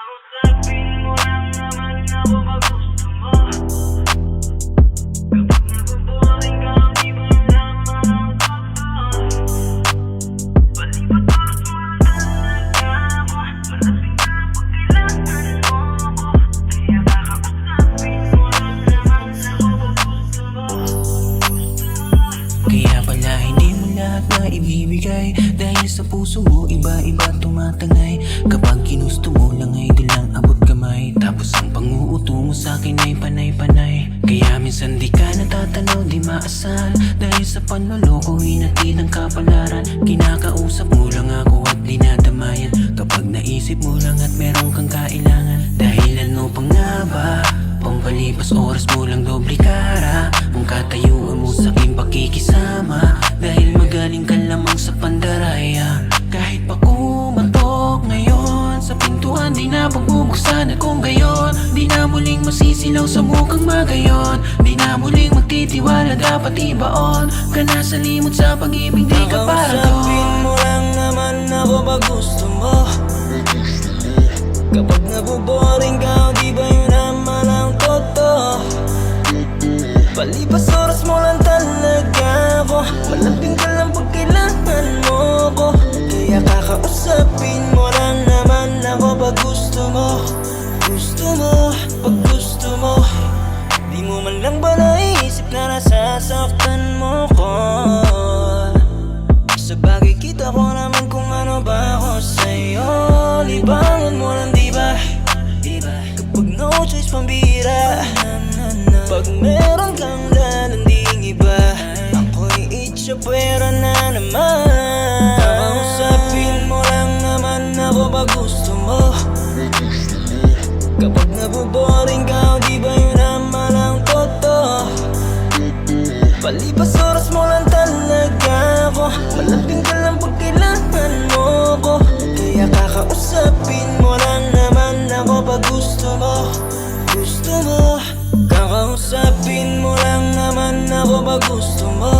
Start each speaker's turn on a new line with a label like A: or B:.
A: Kakausapin mo
B: lahat na ibibigay. Dahil sa puso mo iba-iba tumatangay Kapag kinusto mo lang ay di lang abot kamay Tapos ang panguuto mo sa akin ay panay-panay. Kaya minsan di ka natatanaw, di maasal. Dahil sa panloloko hinatid ang kapalaran. Kinakausap mo lang ako at dinadamayan. Kapag naisip mo lang at meron kang kailangan. Dahil ano pa nga ba Pampalipas oras mo lang doble kara. Ang katayuan mo sa aking pakikisama Pintuan di na pagbubuksan at kung gayon Di na muling masisilaw sa mukhang magayon. Di na muling magtitiwala dapat ibaon Ka na sa limot sa pag-ibig di ka para doon.
C: mo lang naman ako pag gusto mo? Kapag nabuboring ka, di ba yun naman ang totoo? Palipas oras mo lang talaga ako. Malambing ka lang pag kailangan mo pambira. Pag meron kang lalanding iba Ako'y itsapwera na naman. Kausapin mo lang naman ako ba gusto mo. Kapag nabuboring ka, di ba yun naman ang totoo? Palipas oras mo lang talaga ako. Malambing ka lang pag kailangan mo ko. Kaya kakausap Kausapin mo lang naman ako pag gusto mo.